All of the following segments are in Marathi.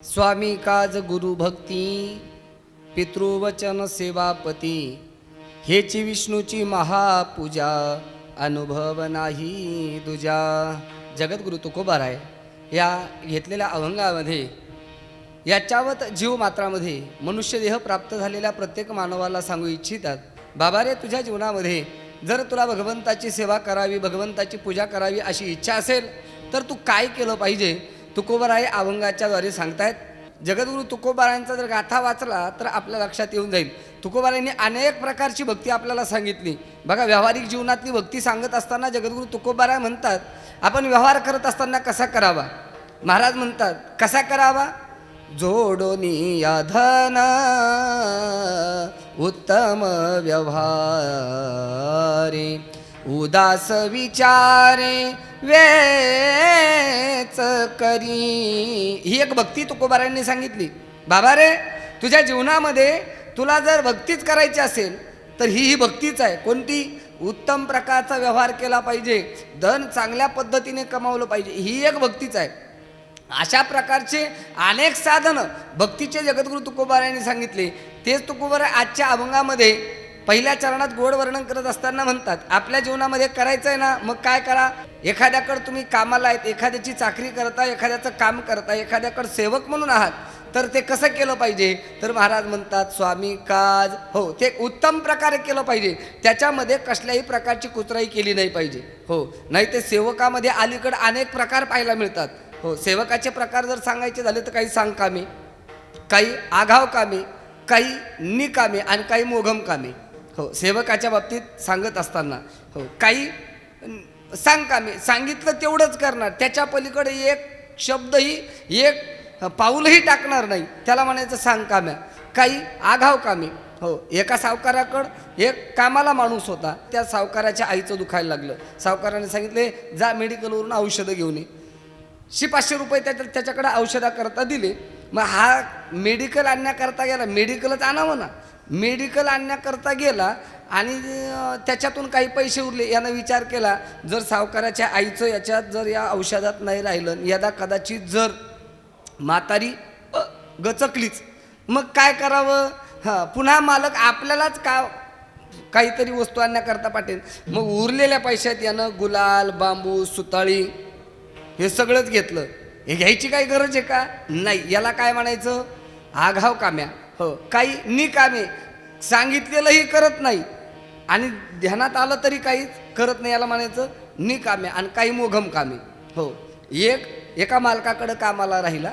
स्वामी काज गुरु भक्ती पितृवचन सेवापती हेची विष्णूची महापूजा अनुभव नाही तुझ्या. जगद्गुरु तुकोबार आहे या घेतलेल्या अभंगामध्ये याच्यावत जीव मात्रामध्ये मनुष्यदेह प्राप्त झालेल्या प्रत्येक मानवाला सांगू इच्छितात बाबा रे तुझ्या जीवनामध्ये जर तुला भगवंताची सेवा करावी भगवंताची पूजा करावी अशी इच्छा असेल तर तू काय केलं पाहिजे? तुकोबाराय अभंगाच्या द्वारे सांगतायत जगद्गुरु तुकोबारायांचा जर गाथा वाचला तर आपल्या लक्षात येऊन जाईल. तुकोबारायांनी अनेक प्रकारची भक्ती आपल्याला सांगितली. बघा व्यावहारिक जीवनातली भक्ती सांगत असताना जगद्गुरु तुकोबाराय म्हणतात आपण व्यवहार करत असताना कसा करावा? महाराज म्हणतात कसा करावा? जोडोनी या धन उत्तम व्यवहारी उदास विचारे वेच करी. ही एक भक्ती तुकोबारांनी सांगितली. बाबा रे तुझ्या जीवनामध्ये तुला जर भक्तीच करायची असेल तर ही ही भक्तीच आहे. कोणती? उत्तम प्रकारचा व्यवहार केला पाहिजे. धन चांगल्या पद्धतीने कमावलं पाहिजे. ही एक भक्तीच आहे. अशा प्रकारचे अनेक साधनं भक्तीचे जगद्गुरु तुकोबार यांनी सांगितले. तेच तुकोबार आजच्या अभंगामध्ये पहिल्या चरणात गोड वर्णन करत असताना म्हणतात आपल्या जीवनामध्ये करायचं आहे ना मग काय करा? एखाद्याकडं तुम्ही कामाला आहेत एखाद्याची चाकरी करता एखाद्याचं काम करता एखाद्याकडं सेवक म्हणून आहात तर ते कसं केलं पाहिजे? तर महाराज म्हणतात स्वामी काज हो ते उत्तम प्रकारे केलं पाहिजे. त्याच्यामध्ये कसल्याही प्रकारची कुचराई केली नाही पाहिजे. हो नाही ते सेवकामध्ये अलीकडे अनेक प्रकार पाहायला मिळतात. हो सेवकाचे प्रकार जर सांगायचे झाले तर काही सांग कामे काही आघाव कामे काही निकामे आणि काही मोघम कामे हो सेवकाच्या बाबतीत सांगत असताना. हो काही सांग सांग कामे सांगितलं तेवढंच करणार. त्याच्या पलीकडे एक शब्दही एक पाऊलही टाकणार नाही. त्याला म्हणायचं सांग काम्या काही आघाव कामे हो एका सावकाराकडं एक कामाला माणूस होता. त्या सावकाराच्या आईचं दुखायला लागलं. सावकाराने सांगितले जा मेडिकलवरून औषधं घेऊन ये. शी पाचशे रुपये त्या त्याच्याकडे औषधाकरता दिले. मग हा मेडिकल आणण्याकरता गेला. मेडिकलच आणावं ना. मेडिकल आणण्याकरता गेला आणि त्याच्यातून काही पैसे उरले. यानं विचार केला जर सावकाराच्या आईचं याच्यात जर या औषधात नाही राहिलं यदा कदाचित जर म्हातारी गचकलीच. मग काय करावं? हां पुन्हा मालक आपल्यालाच का काहीतरी वस्तू आणण्याकरता पाठेल मग उरलेल्या पैशात यानं गुलाल बांबू सुताळी हे सगळंच घेतलं. हे घ्यायची काही गरज आहे का? नाही. याला काय म्हणायचं? आघाव काम्या. हो काही निकामे सांगितलेलंही करत नाही. आणि ध्यानात आलं तरी काहीच करत नाही याला म्हणायचं निकामे आणि काही मोघम कामे. हो एक एका मालकाकडं कामाला राहिला.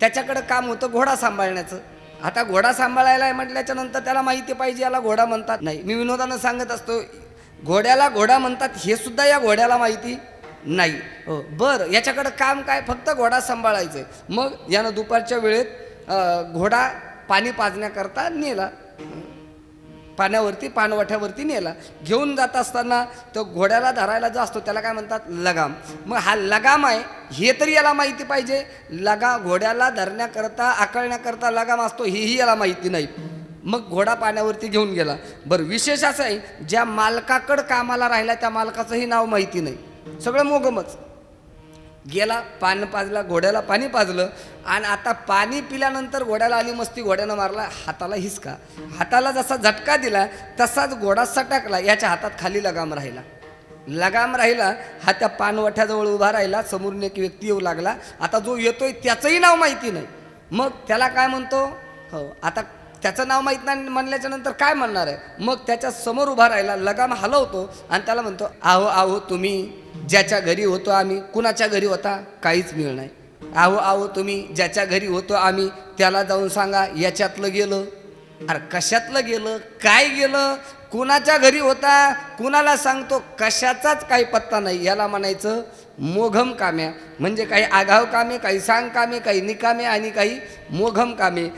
त्याच्याकडं काम होतं घोडा सांभाळण्याचं. आता घोडा सांभाळायला आहे म्हटल्याच्या नंतर त्याला माहिती पाहिजे याला घोडा म्हणतात नाही. मी विनोदानं सांगत असतो घोड्याला घोडा म्हणतात हे सुद्धा या घोड्याला माहिती नाही. हो बरं याच्याकडं काम काय? फक्त घोडा सांभाळायचं आहे मग यानं दुपारच्या वेळेत घोडा पाणी पाजण्याकरता नेला. पाण्यावरती पाणवठ्यावरती नेला. घेऊन जात असताना तो घोड्याला धरायला जो असतो त्याला काय म्हणतात? लगाम. मग हा लगाम आहे हे तरी याला माहिती पाहिजे. लगा घोड्याला धरण्याकरता आकळण्याकरता लगाम असतो हेही याला माहिती नाही. मग घोडा पाण्यावरती घेऊन गेला. बरं विशेष असं आहे ज्या मालकाकडं कामाला राहिला त्या मालकाचंही नाव माहिती नाही. सगळं मोगमच. गेला पान पाजला घोड्याला पाणी पाजलं आणि आता पाणी पिल्यानंतर घोड्याला आली मस्ती घोड्यानं मारला हाताला हिसका. हाताला जसा झटका दिला तसाच घोडा सटकला याच्या हातात खाली लगाम राहिला. लगाम राहिला हा त्या पानवठ्याजवळ उभा राहिला समोरून एक व्यक्ती येऊ लागला. आता जो येतोय त्याचंही नाव माहिती नाही. मग त्याला काय म्हणतो? हो आता त्याचं नाव माहीत नाही म्हणल्याच्या नंतर काय म्हणणार आहे? मग त्याच्यासमोर उभा राहिला लगाम हलवतो आणि त्याला म्हणतो आहो आहो तुम्ही ज्याच्या घरी होतो आम्ही कुणाच्या घरी होता? काहीच मिळ नाही. आहो आहो तुम्ही ज्याच्या घरी होतो आम्ही त्याला जाऊन सांगा याच्यातलं गेलं. अरे कशातलं गेलं? काय गेलं? कुणाच्या घरी होता? कुणाला सांगतो? कशाचाच काही पत्ता नाही. याला म्हणायचं मोघम काम्या म्हणजे काही आघाव कामे काही सांग कामे काही निकामे आणि काही मोघम कामे.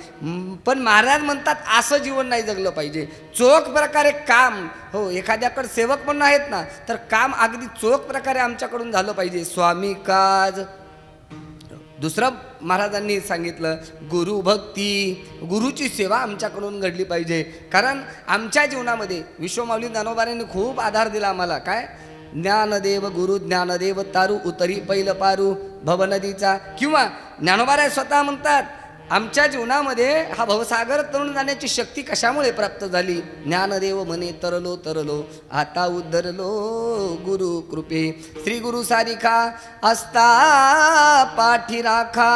पण महाराज म्हणतात असं जीवन नाही जगलं पाहिजे. चोख प्रकारे काम हो एखाद्याकडे सेवक पण आहेत ना तर काम अगदी चोख प्रकारे आमच्याकडून झालं पाहिजे. स्वामी काज. दुसरं महाराजांनी सांगितलं गुरुभक्ती गुरुची सेवा आमच्याकडून घडली पाहिजे. कारण आमच्या जीवनामध्ये विश्वमाऊली ज्ञानोबाऱ्यांनी खूप आधार दिला आम्हाला. काय? ज्ञानदेव गुरु ज्ञानदेव तारू उतरी पैल पारू भवनदीचा. किंवा ज्ञानोबाराय स्वतः म्हणतात आमच्या जीवनामध्ये हा भवसागर तरुण जाण्याची शक्ती कशामुळे प्राप्त झाली? ज्ञानदेव म्हणे तरलो तरलो आता उद्धरलो गुरु कृपे. श्री गुरु सारिखा असता पाठी राखा.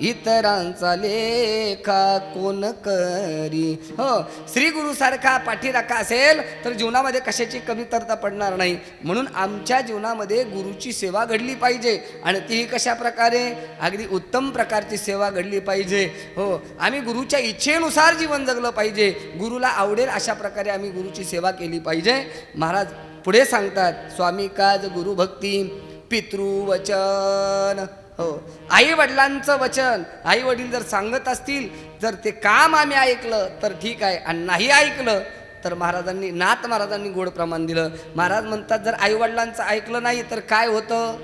इतरांचा लेखा कोण करी? हो श्री गुरुसारखा पाठीराखा असेल तर जीवनामध्ये कशाची कमीतरता पडणार नाही. म्हणून आमच्या जीवनामध्ये गुरुची सेवा घडली पाहिजे. आणि तीही कशा प्रकारे? अगदी उत्तम प्रकारची सेवा घडली पाहिजे. हो आम्ही गुरुच्या इच्छेनुसार जीवन जगलं पाहिजे. गुरुला आवडेल अशा प्रकारे आम्ही गुरुची सेवा केली पाहिजे. महाराज पुढे सांगतात स्वामी काज गुरुभक्ती पितृवचन. हो. आई वडिलांचं वचन आई वडील जर सांगत असतील जर ते काम आम्ही ऐकलं तर ठीक आहे. आणि नाही ऐकलं तर महाराजांनी नाथ महाराजांनी गोड प्रमाण दिलं. महाराज म्हणतात जर आई वडिलांचं ऐकलं नाही तर काय होतं?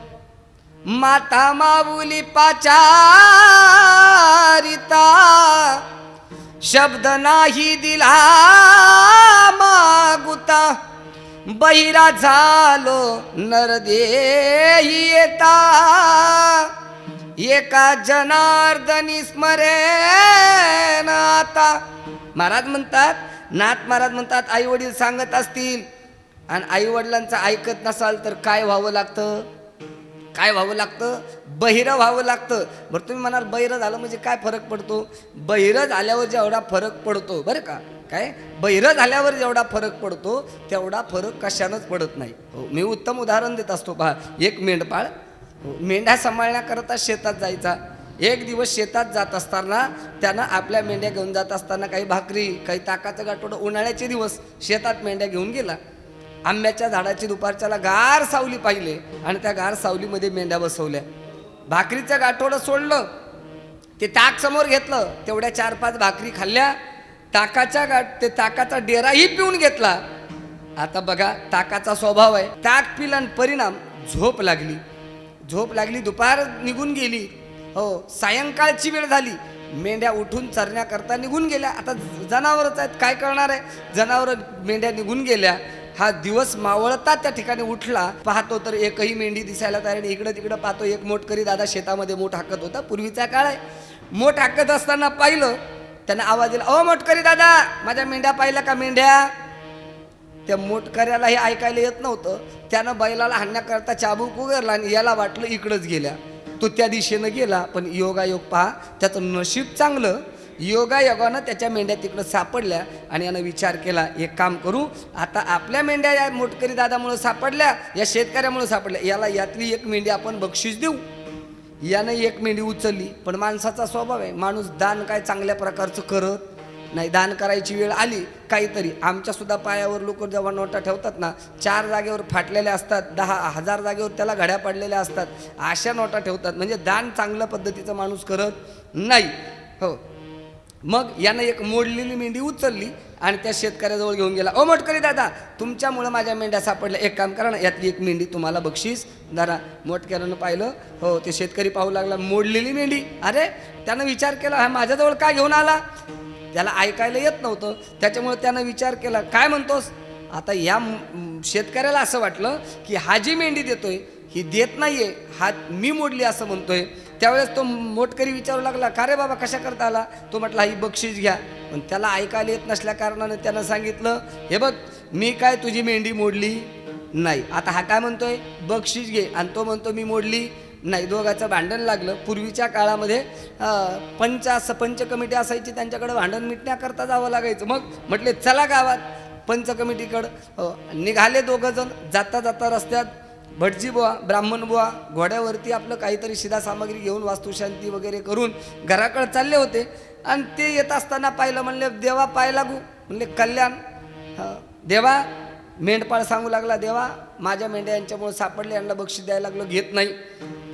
माता माऊली पाचारिता शब्द नाही दिला मागुता. बहिरा झालो नरदेही येता. एका जनार्दनी स्मरे नाता. महाराज म्हणतात नाथ महाराज म्हणतात आई वडील सांगत असतील. आणि आई वडिलांचं ऐकत नसाल तर काय व्हावं लागतं? काय व्हावं लागतं? बहिरं व्हावं लागतं. बरं तुम्ही म्हणाल बहिरं झालं म्हणजे काय फरक पडतो? बहिरं झाल्यावर जेवढा फरक पडतो बरं का? काय? बहिरं झाल्यावर जेवढा फरक पडतो तेवढा फरक कशानंच पडत नाही. हो मी उत्तम उदाहरण देत असतो. पहा एक मेंढपाळ मेंढ्या सांभाळण्याकरता शेतात जायचा. एक दिवस शेतात जात असताना त्यानं आपल्या मेंढ्या घेऊन जात असताना काही भाकरी काही ताकाचं गाठोडं उन्हाळ्याचे दिवस शेतात मेंढ्या घेऊन गेला. आंब्याच्या झाडाची दुपारच्याला गार सावली पाहिले आणि त्या गार सावलीमध्ये मेंढ्या बसवल्या. भाकरीचं गाठोडं सोडलं. ते ताक समोर घेतलं. तेवढ्या चार पाच भाकरी खाल्ल्या. ताकाच्या गाठ ते ताकाचा डेराही पिऊन घेतला. आता बघा ताकाचा स्वभाव आहे. ताक पिला परिणाम झोप लागली. झोप लागली दुपार निघून गेली. हो सायंकाळची वेळ झाली. मेंढ्या उठून चरण्याकरता निघून गेल्या. आता जनावरच आहेत काय करणार आहे? जनावर मेंढ्या निघून गेल्या. हा दिवस मावळता त्या ठिकाणी उठला. पाहतो तर एकही मेंढी दिसायला तयार आणि इकडं तिकडं पाहतो एक मोटकरी दादा शेतामध्ये मोठ हाकत होता. पूर्वीचा काळ आहे. मोठ हाकत असताना पाहिलं त्यांना आवाज दिला अ मोटकरी दादा माझ्या मेंढ्या पाहिल्या का मेंढ्या? त्या मोटकऱ्याला हे ऐकायला येत नव्हतं. त्यानं बैलाला हाणण्याकरता चाबूक उगरला आणि याला वाटलं इकडंच गेल्या. तो त्या दिशेनं गेला पण योगायोग पहा त्याचं नशीब चांगलं. योगायोगानं त्याच्या मेंढ्या तिकडं सापडल्या आणि यानं विचार केला एक काम करू आता आपल्या मेंढ्या या मोटकरी दादामुळं सापडल्या या शेतकऱ्यामुळं सापडल्या याला यातली एक मेंढी आपण बक्षीस देऊ. यानं एक मेंढी उचलली पण माणसाचा स्वभाव आहे माणूस दान काय चांगल्या प्रकारचं करत नाही दान करायची वेळ आली काहीतरी. आमच्यासुद्धा पायावर लोक जेव्हा नोटा ठेवतात ना चार जागेवर फाटलेल्या असतात दहा हजार जागेवर त्याला घड्या पडलेल्या असतात. अशा नोटा ठेवतात. म्हणजे दान चांगल्या पद्धतीचं माणूस करत नाही. हो. मग यानं एक मोडलेली मेंढी उचलली आणि त्या शेतकऱ्याजवळ घेऊन गेला. ओ मोटकरी दादा तुमच्यामुळं माझ्या मेंढ्या सापडल्या. एक काम करा ना यातली एक मेंढी तुम्हाला बक्षीस दादा मोटकऱ्यानं पाहिलं. हो ते शेतकरी पाहू लागला. मोडलेली मेंढी. अरे त्यानं विचार केला हा माझ्याजवळ काय घेऊन आला? त्याला ऐकायला येत नव्हतं त्याच्यामुळे त्यानं विचार केला काय म्हणतोस? आता या शेतकऱ्याला असं वाटलं की हा जी मेंढी देतोय ही देत नाही आहे हा मी मोडली असं म्हणतोय. त्यावेळेस तो मोटकरी विचारू लागला का रे बाबा कशा करता आला? तो म्हटला ही बक्षीस घ्या. पण त्याला ऐकायला येत नसल्या कारणानं त्यानं सांगितलं हे बघ मी काय तुझी मेंढी मोडली नाही. आता हा काय म्हणतोय? बक्षीस घे. आणि तो म्हणतो मी मोडली नाही दोघाचं भांडण लागलं. पूर्वीच्या काळामध्ये पंचा पंच असं कमिटी असायची त्यांच्याकडे भांडण मिटण्याकरता जावं लागायचं. मग म्हटले चला गावात पंच कमिटीकडं. निघाले दोघं जण जाता जाता रस्त्यात भटजी बुवा ब्राह्मण बुवा घोड्यावरती आपलं काहीतरी शिधा सामग्री घेऊन वास्तुशांती वगैरे करून घराकडे चालले होते. आणि ते येत असताना पाहिलं म्हणले देवा पाय लागू. म्हणले कल्याण देवा मेंढपाळ सांगू लागला देवा माझ्या मेंढ्या यांच्यामुळे सापडले यांना बक्षीस द्यायला लागलो घेत नाही.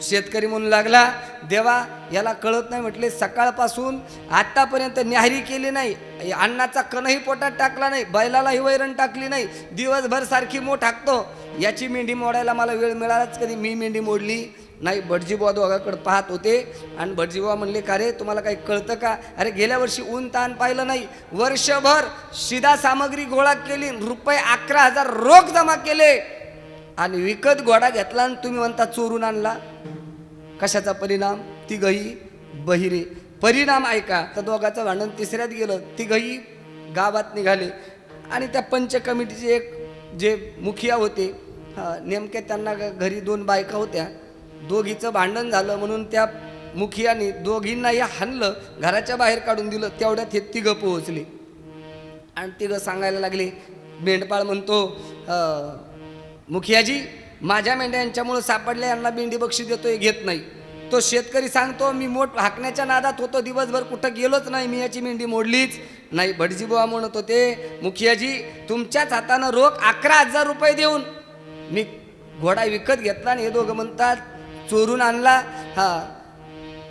शेतकरी म्हणू लागला देवा याला कळत नाही म्हटले सकाळपासून आत्तापर्यंत न्याहारी केली नाही अन्नाचा कणही पोटात टाकला नाही बैलालाही वैरण टाकली नाही दिवसभर सारखी मोठ हाकतो. याची मेंढी मोडायला मला वेळ मिळालाच कधी? मी मेंढी मोडली नाही भटजीबुवा दोघाकडे पाहत होते. आणि भटजीबुवा म्हणले का रे तुम्हाला काही कळतं का? अरे गेल्या वर्षी ऊन ताण पाहिलं नाही. वर्षभर शिदा सामग्री गोळा केली रुपये अकरा हजार रोख जमा केले. आणि विकत घोडा घेतला आणि तुम्ही म्हणता चोरून आणला. कशाचा परिणाम? ती गही बहिरे. परिणाम ऐका तर दोघाचं भांडण तिसऱ्यात गेलं. ती गही गावात निघाले. आणि त्या पंच कमिटीचे एक जे मुखिया होते नेमके त्यांना घरी दोन बायका होत्या. दोघीचं भांडण झालं म्हणून त्या मुखियाने दोघींनाही हाणलं घराच्या बाहेर काढून दिलं तेवढ्यात हे तिघं पोहोचले. आणि तिघं सांगायला लागले मेंढपाळ म्हणतो मुखियाजी माझ्या मेंढ्या यांच्यामुळं सापडल्या यांना मेंढी बक्षीस देतोय घेत नाही. तो शेतकरी सांगतो मी मोठ हाकण्याच्या नादात होतो दिवसभर कुठं गेलोच नाही मी याची मेंढी मोडलीच नाही. भटजी बुवा म्हणत होते मुखियाजी तुमच्याच हातानं रोख अकरा हजार रुपये देऊन मी घोडा विकत घेतला आणि हे दोघं म्हणतात चोरून आणला. हा.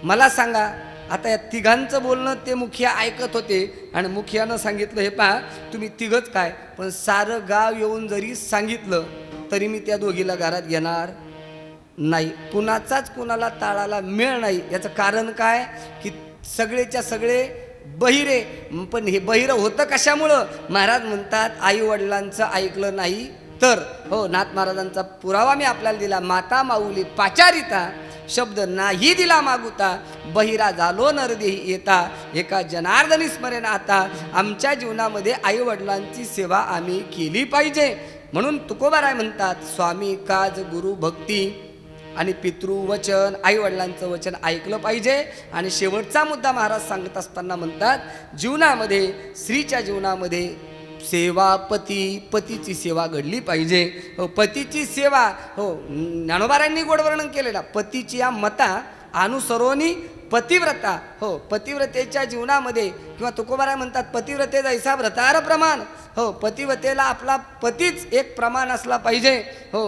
मला सांगा आता या तिघांचं बोलणं ते मुखिया ऐकत होते आणि मुखियानं सांगितलं हे पहा तुम्ही तिघच काय पण सारं गाव येऊन जरी सांगितलं तरी मी त्या दोघीला घरात घेणार नाही. कुणाचाच कुणाला ताळाला मेळ नाही. याचं कारण काय? की सगळेच्या सगळे बहिरे. पण हे बहिरं होतं कशामुळं? महाराज म्हणतात आई वडिलांचं ऐकलं नाही. तर हो नाथ महाराजांचा पुरावा मी आपल्याला दिला. माता माऊली पाचारिता शब्द नाही दिला मागुता बहिरा झालो नरदेही येता एका जनार्दनी स्मरण आता आमच्या जीवनामध्ये आई वडिलांची सेवा आम्ही केली पाहिजे. म्हणून तुकोबाराय म्हणतात स्वामी काज गुरु भक्ती आणि पितृवचन आई वडिलांचं वचन ऐकलं पाहिजे. आणि शेवटचा मुद्दा महाराज सांगत असताना म्हणतात जीवनामध्ये स्त्रीच्या जीवनामध्ये सेवा पती पतीची सेवा घडली पाहिजे. हो पतीची सेवा हो ज्ञानोबारांनी गोड वर्णन केलेला पतीची या मता अनुसरोनी पतिव्रता. हो पतिव्रतेच्या जीवनामध्ये किंवा तुकोबाराय म्हणतात पतिव्रतेचा हिसाब व्रतार प्रमाण. हो पतिव्रतेला आपला पतीच एक प्रमाण असला पाहिजे. हो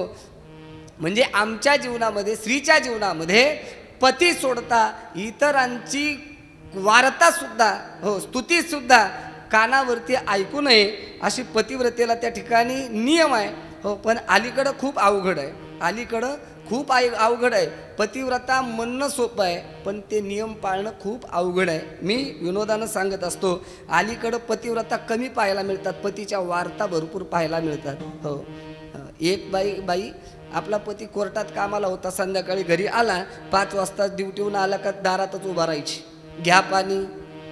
म्हणजे आमच्या जीवनामध्ये स्त्रीच्या जीवनामध्ये पती सोडता इतरांची वार्तासुद्धा हो स्तुतीसुद्धा कानावरती ऐकू नये अशी पतिव्रतेला त्या ठिकाणी नियम आहे. हो पण अलीकडं खूप अवघड आहे. अलीकडं खूप आय अवघड आहे. पतिव्रता म्हणणं सोपं आहे पण ते नियम पाळणं खूप अवघड आहे. मी विनोदानं सांगत असतो अलीकडं पतिव्रता कमी पाहायला मिळतात पतीच्या वार्ता भरपूर पाहायला मिळतात. हो. एक बाई बाई आपला पती कोर्टात कामाला होता संध्याकाळी घरी आला पाच वाजता ड्युटीहून आला का दारातच उभा राहायची. घ्या पाणी.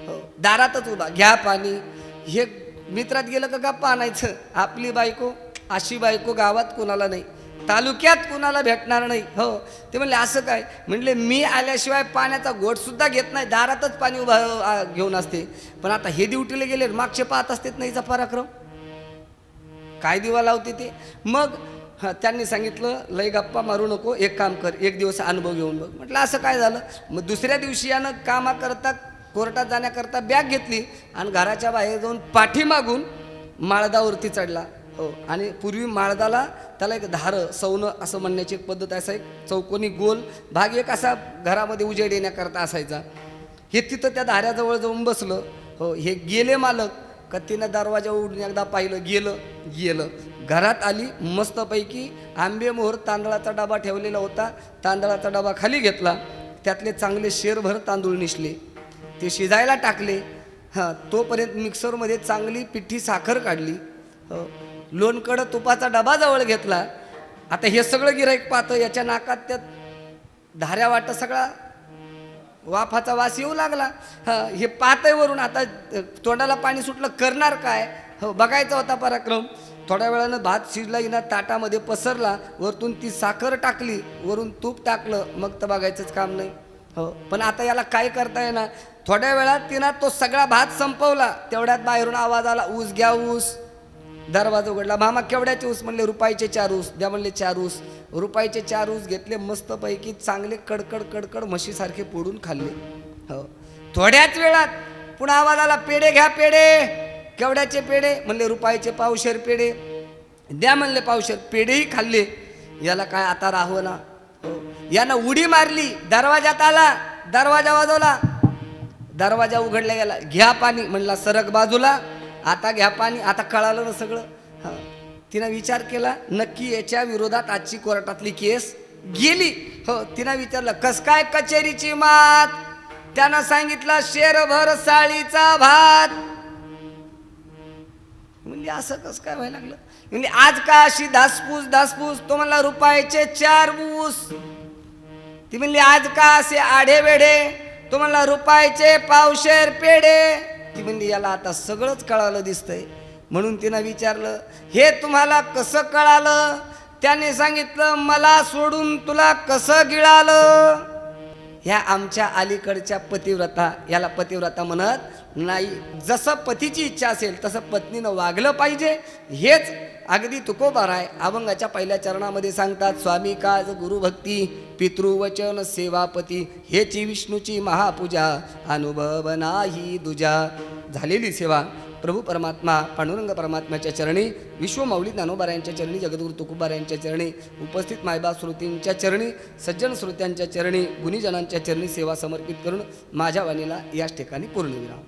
हो दारातच उभा घ्या पाणी. हे मित्रात गेलं का गप्पा आणायचं? आपली बायको अशी बायको गावात कोणाला नाही. तालुक्यात कुणाला भेटणार नाही. हो. ते म्हणले असं काय? म्हणले मी आल्याशिवाय पाण्याचा गोटसुद्धा घेत नाही. दारातच पाणी उभा घेऊन असते. पण आता हे ड्युटीला गेले मागचे पाहत असतेत नाहीचा पराक्रम? काय दिवा लावते ते? मग त्यांनी सांगितलं लय गप्पा मारू नको. एक काम कर. एक दिवस अनुभव घेऊन बघ. म्हटलं असं काय झालं? मग दुसऱ्या दिवशी यानं कामाकरता कोर्टात जाण्याकरता बॅग घेतली आणि घराच्या बाहेर जाऊन पाठीमागून माळदावरती चढला. हो आणि पूर्वी माळदाला त्याला एक धारं सौनं असं म्हणण्याची एक पद्धत असा एक चौकोनी गोल भाग एक असा घरामध्ये उजेड येण्याकरता असायचा. हे तिथं त्या धाऱ्याजवळ जाऊन बसलं. हो हे गेले मालक का तिनं दरवाजा उडून एकदा पाहिलं गेलं गेलं. घरात आली मस्तपैकी आंबेमोहर तांदळाचा डबा ठेवलेला होता. तांदळाचा डबा खाली घेतला. त्यातले चांगले शेरभर तांदूळ निसले. ते शिजायला टाकले. हां तोपर्यंत मिक्सरमध्ये चांगली पिठी साखर काढली. लोणकडं तुपाचा डबा जवळ घेतला. आता हे सगळं गिराईक पाहतं याच्या नाकात त्यात धाऱ्या वाटत सगळा वाफाचा वास येऊ लागला. हां हे पातय वरून आता तोंडाला पाणी सुटलं करणार काय? हो बघायचा होता पराक्रम. थोड्या वेळानं भात शिजला येणार ताटामध्ये पसरला वरतून ती साखर टाकली वरून तूप टाकलं मग तर बघायचंच काम नाही. हो पण आता याला काय करता येणार? थोड्या वेळात तिनं तो सगळा भात संपवला. तेवढ्यात बाहेरून आवाज आला ऊस घ्या ऊस. दरवाजा उघडला मामा केवढ्याचे ऊस? म्हणले रुपयाचे चार ऊस. द्या म्हणले चार ऊस. रुपयाचे चार ऊस घेतले मस्तपैकी चांगले कडकड कडकड म्हशीसारखे पोडून खाल्ले. हो. थोड्याच वेळात पुन्हा आवाज आला पेढे घ्या पेढे. केवढ्याचे पेढे? म्हणले रुपयाचे पावशेर पेढे. द्या म्हणले पावशेर. पेढेही खाल्ले. याला काय आता राहू ना. यानं उडी मारली दरवाजात आला दरवाजा वाजवला. दरवाजा उघडला गेला. घ्या पाणी म्हणला सरक बाजूला. आता घ्या पाणी आता कळालं ना सगळं. हां. तिनं विचार केला नक्की याच्या विरोधात आजची कोर्टातली केस गेली. हो तिनं विचारलं कस काय कचेरीची मात? त्यानं सांगितलं शेरभर साळीचा भात. म्हणजे असं कसं काय व्हायला लागलं? म्हणजे आज का अशी धासपूस धासपूस तो म्हणला रुपयाचे चार ऊस. ती म्हणली आज का असे आढे वेढे तो म्हणला रुपयाचे पावशेर पेढे. ती म्हणली याला आता सगळंच कळालं दिसतंय. म्हणून तिनं विचारलं हे तुम्हाला कसं कळालं? त्याने सांगितलं मला सोडून तुला कसं गिळालं? ह्या आमच्या अलीकडच्या पतिव्रता याला पतिव्रता म्हणत नाही जसं पतीची इच्छा असेल तसं पत्नीनं वागलं पाहिजे. हेच अगदी तुकोबार आहे. अभंगाच्या पहिल्या चरणामध्ये सांगतात स्वामी काज गुरुभक्ती पितृवचन सेवापती हेची विष्णूची महापूजा अनुभव नाही दुजा. झालेली सेवा. प्रभू परमात्मा पांडुरंग परमात्म्याच्या चरणी विश्वमौली ज्ञानोबार यांच्या चरणी जगद्गुरु तुकोबार यांच्या चरणी उपस्थित मायबा श्रोतींच्या चरणी सज्जन श्रोत्यांच्या चरणी गुणीजनांच्या चरणी सेवा समर्पित करून माझ्या वाणीला याच ठिकाणी पूर्ण विराम.